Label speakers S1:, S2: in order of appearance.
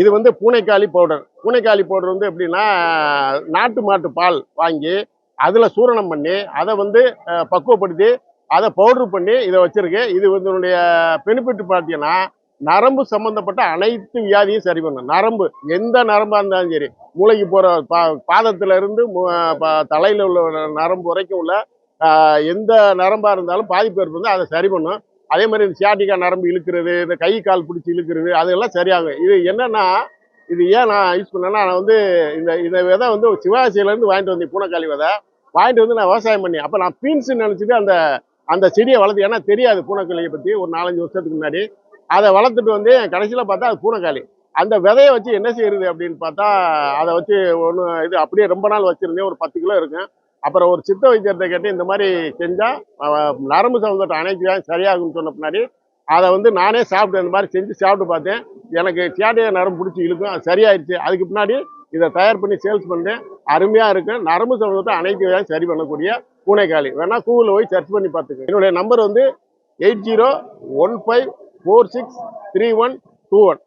S1: இது வந்து பூனைக்காளி powder. பூனைக்காளி powder வந்து எப்படின்னா நாட்டு மாட்டு பால் வாங்கி அதில் சூரணம் பண்ணி அதை வந்து பக்குவப்படுத்தி அதை பவுட்ரு பண்ணி இதை வச்சிருக்கு. இது இதனுடைய பெனிஃபிட் பார்த்தீங்கன்னா நரம்பு சம்மந்தப்பட்ட அனைத்து வியாதியும் சரி பண்ணும். நரம்பு எந்த நரம்பாக இருந்தாலும் சரி. மூளைக்கு போகிற பா பாதத்திலிருந்து இருந்து மு- ப- உள்ள நரம்பு வரைக்கும் உள்ள எந்த நரம்பாக இருந்தாலும் பாதிப்பு ஏற்படுது அதை சரி பண்ணும். அதே மாதிரி இந்த சியாட்டிக்கா நரம்பு இழுக்கிறது இந்த கை கால் பிடிச்சி இழுக்கிறது அதெல்லாம் சரியாகும். இது என்னன்னா இது ஏன் நான் யூஸ் பண்ணேன்னா நான் வந்து இந்த இந்த விதை வந்து சிவகாசியிலேருந்து வாங்கிட்டு வந்தேன் பூனைக்காளி விதை. வாங்கிட்டு வந்து நான் விவசாயம் பண்ணி அப்போ நான் பீன்ஸுன்னு நினச்சிட்டு அந்த அந்த செடியை வளர்த்து ஏன்னா தெரியாது பூனைக்காளியை பற்றி ஒரு நாலஞ்சு வருஷத்துக்கு முன்னாடி. அதை வளர்த்துட்டு வந்து கடைசியில் பார்த்தா அது பூனைக்காளி. அந்த விதையை வச்சு என்ன செய்யறது அப்படின்னு பார்த்தா அதை வச்சு ஒன்று இது அப்படியே ரொம்ப நாள் வச்சுருந்தேன். ஒரு பத்து கிலோ இருக்கும். அப்புறம் ஒரு சித்த வைத்தியத்தை கேட்டு இந்த மாதிரி செஞ்சால் நரம்பு சம்மந்தப்பட்ட அனைத்து வியாதி சரியாகும்னு சொன்ன பின்னாடி அதை வந்து நானே சாப்பிட்டு இந்த மாதிரி செஞ்சு சாப்பிட்டு பார்த்தேன். எனக்கு சேட்டையை நரம்பு பிடிச்சி இழுக்கும் அது சரியாயிடுச்சு அதுக்கு பின்னாடி இதை தயார் பண்ணி சேல்ஸ் பண்ணேன் அருமையாக இருக்கும் நரம்பு சம்மந்தப்பட்ட அனைத்து வியாதி சரி பண்ணக்கூடிய பூனைக்காளி. வேணால் கூகுளில் போய் சர்ச் பண்ணி பார்த்துக்க என்னுடைய நம்பர் வந்து eight zero one five four six three one two one.